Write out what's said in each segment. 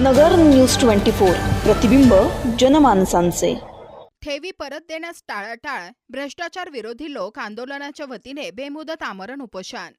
नगर news twenty four प्रतिबिंब जनमानसांचे. ठेवी परत देण्यास टाळाटाळ भ्रष्टाचार विरोधी लोक आंदोलनाच्या वतीने बेमुदत आमरण उपोषण.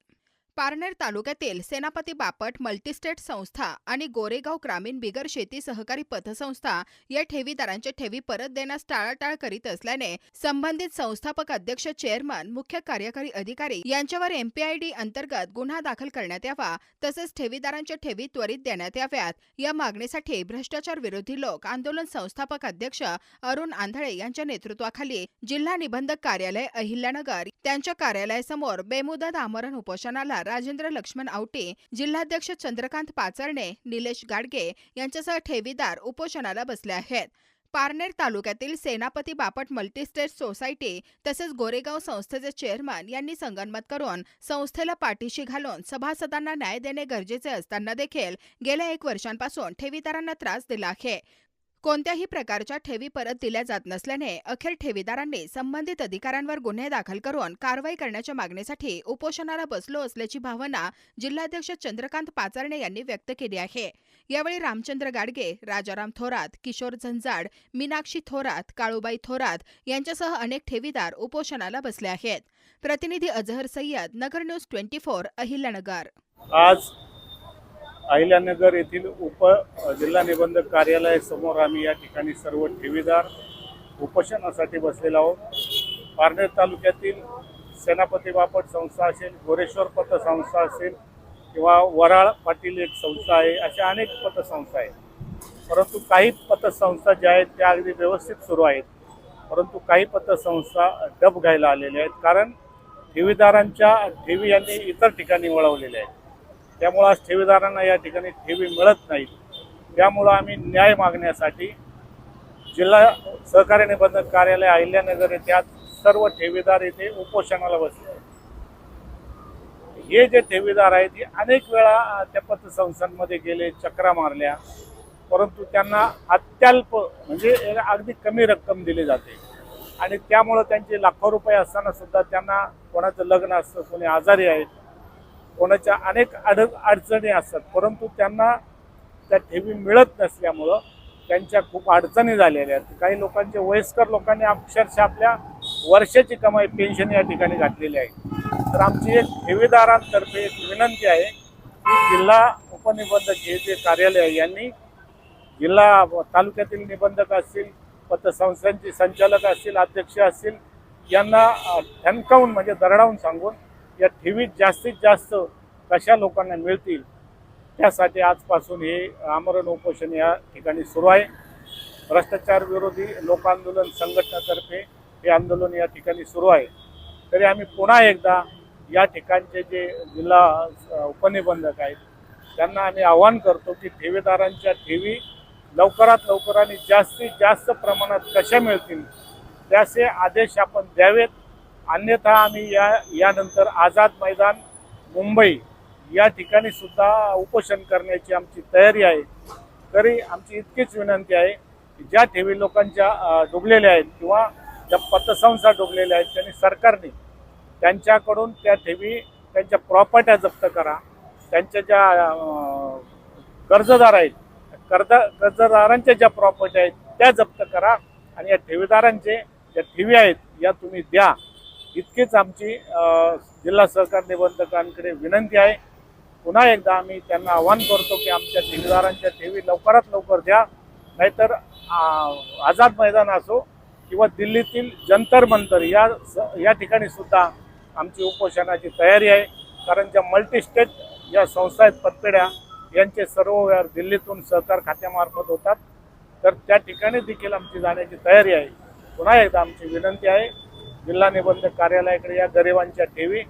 पारनेर तालुक्यातील सेनापती बापट मल्टीस्टेट संस्था आणि गोरेगाव ग्रामीण बिगर शेती सहकारी पतसंस्था या ठेवीदारांच्या ठेवी परत देण्यास टाळाटाळ करीत असल्याने संबंधित संस्थापक अध्यक्ष चेअरमन मुख्य कार्यकारी अधिकारी यांच्यावर एमपीआयडी अंतर्गत गुन्हा दाखल करण्यात यावा तसेच ठेवीदारांच्या ठेवी त्वरित देण्यात याव्यात या मागणीसाठी भ्रष्टाचार विरोधी लोक आंदोलन संस्थापक अध्यक्ष अरुण आंधळे यांच्या नेतृत्वाखाली जिल्हा निबंधक कार्यालय अहिल्यानगर त्यांच्या कार्यालयासमोर बेमुदत आमरण उपोषणाला राजेंद्र लक्ष्मण आवटे जिल्हाध्यक्ष चंद्रकांत पाचरणे निलेश गाडगे यांच्यासह ठेवीदार उपोषणाला बसले आहेत. पारनेर तालुक्यातील सेनापती बापट मल्टीस्टेट सोसायटी तसेच गोरेगाव संस्थेचे चेअरमन यांनी संगनमत करून संस्थेला पाठीशी घालून सभासदांना न्याय देणे गरजेचे असताना देखील गेल्या एक वर्षांपासून ठेवीदारांना त्रास दिला आहे. कोणत्याही प्रकारच्या ठेवी परत दिल्या जात नसल्याने अखेर ठेवीदारांनी संबंधित अधिकाऱ्यांवर गुन्हे दाखल करून कारवाई करण्याच्या मागणीसाठी उपोषणाला बसलो असल्याची भावना जिल्हाध्यक्ष चंद्रकांत पाचारणे यांनी व्यक्त केली आहे. यावेळी रामचंद्र गाडगे राजाराम थोरात किशोर झंजाड मीनाक्षी थोरात काळूबाई थोरात यांच्यासह अनेक ठेवीदार उपोषणाला बसले आहेत. प्रतिनिधी Azhar Sayyad Nagar news twenty four Ahilyanagar. आज अहिल्यानगर येथील उप जिल्हा निबंधक कार्यालयासमोर आम्ही या ठिकाणी सर्व ठेवीदार उपोषणासाठी बसलेलो आहोत. पारनेर तालुक्यातील सेनापती बापट संस्था असेल गोरेश्वर पतसंस्था असेल किंवा वराळ पाटील एक संस्था आहे अशा अनेक पतसंस्था आहेत. परंतु काही पतसंस्था ज्या आहेत त्या अगदी व्यवस्थित सुरू आहेत. परंतु काही पतसंस्था डब घ्यायला आलेल्या आहेत. कारण ठेवीदारांच्या ठेवी यांनी इतर ठिकाणी वळवलेल्या आहेत. त्यामुळं आज ठेवीदारांना या ठिकाणी ठेवी मिळत नाहीत त्यामुळं आम्ही न्याय मागण्यासाठी जिल्हा सहकारी निबंधक कार्यालय अहिल्यानगर येथे आज सर्व ठेवीदार येथे उपोषणाला बसले आहेत. हे जे ठेवीदार आहेत ते अनेक वेळा त्या पतसंस्थांमध्ये गेले चक्रा मारल्या. परंतु त्यांना अत्यल्प म्हणजे अगदी कमी रक्कम दिली जाते. आणि त्यामुळं त्यांचे लाखो रुपये असताना सुद्धा त्यांना कोणाचं लग्न असतं कोणी आजारी आहेत कोणाच्या अनेक अड अडचणी असतात. परंतु त्यांना त्या ठेवी मिळत नसल्यामुळं त्यांच्या खूप अडचणी झालेल्या आहेत. काही लोकांचे वयस्कर लोकांनी अक्षरशः आपल्या वर्षाची कमाई पेन्शन या ठिकाणी घातलेली आहे. तर आमची एक ठेवीदारांतर्फे एक विनंती आहे की जिल्हा उपनिबंधक हे जे कार्यालय आहे यांनी जिल्हा तालुक्यातील निबंधक असतील पतसंस्थांचे संचालक असतील अध्यक्ष असतील यांना ठणकावून म्हणजे दरडावून सांगून या ठेवीत जास्तीत जास्त कशा लोकांना मिळतील त्यासाठी आजपासून हे आमरण उपोषण या ठिकाणी सुरू आहे. भ्रष्टाचार विरोधी लोक आंदोलन संघटनातर्फे हे आंदोलन या ठिकाणी सुरू आहे. तरी आम्ही पुन्हा एकदा या ठिकाणचे जे जिल्हा उपनिबंधक आहेत त्यांना आम्ही आवाहन करतो की ठेवीदारांच्या ठेवी लवकरात लवकर आणि जास्तीत जास्त प्रमाणात कशा मिळतील त्याचे आदेश आपण द्यावेत. अन्यथा आम्ही या यानंतर आझाद मैदान मुंबई या ठिकाणी सुद्धा उपोषण करण्याची आमची तयारी आहे. तरी आमची इतकीच विनंती आहे की ज्या ठेवी लोकांच्या डुबलेल्या आहेत किंवा ज्या पतसंस्था डुबलेल्या आहेत त्यांनी सरकारने त्यांच्याकडून त्या ठेवी त्यांच्या प्रॉपर्ट्या जप्त करा. त्यांच्या ज्या कर्जदार आहेत कर्ज कर्जदारांच्या ज्या प्रॉपर्टी आहेत त्या जप्त करा आणि या ठेवीदारांचे ज्या ठेवी आहेत या तुम्ही द्या. इतकीच आमची जिल्हा सहकार निबंधकांकडे विनंती आहे. पुन्हा एकदा आम्ही त्यांना आवाहन करतो की आमच्या ठेवीदारांच्या ठेवी लवकरात लवकर द्या. नाहीतर आझाद मैदान असो किंवा दिल्लीतील जंतर मंतर या स- या ठिकाणी सुद्धा आमची उपोषणाची तयारी आहे. कारण ज्या मल्टीस्टेट या संस्था आहेत पतपेढ्या यांचे सर्व व्यवहार दिल्लीतून सहकार खात्यामार्फत होतात. तर त्या ठिकाणी देखील आमची जाण्याची तयारी आहे. पुन्हा एकदा आमची विनंती आहे जिल्हा निबंधक कार्यालयाकडे या गरिबांच्या ठेवी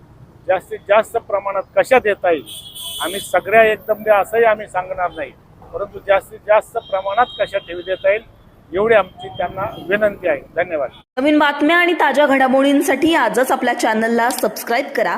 जास्तीत जास्त प्रमाणात कशा देता येईल आम्ही सगळ्या एकदम द्या असंही आम्ही सांगणार नाही. परंतु जास्तीत जास्त प्रमाणात कशा ठेवी देता येईल एवढी आमची त्यांना विनंती आहे. धन्यवाद. नवीन बातम्या आणि ताज्या घडामोडींसाठी आजच आपल्या चॅनलला सबस्क्राईब करा.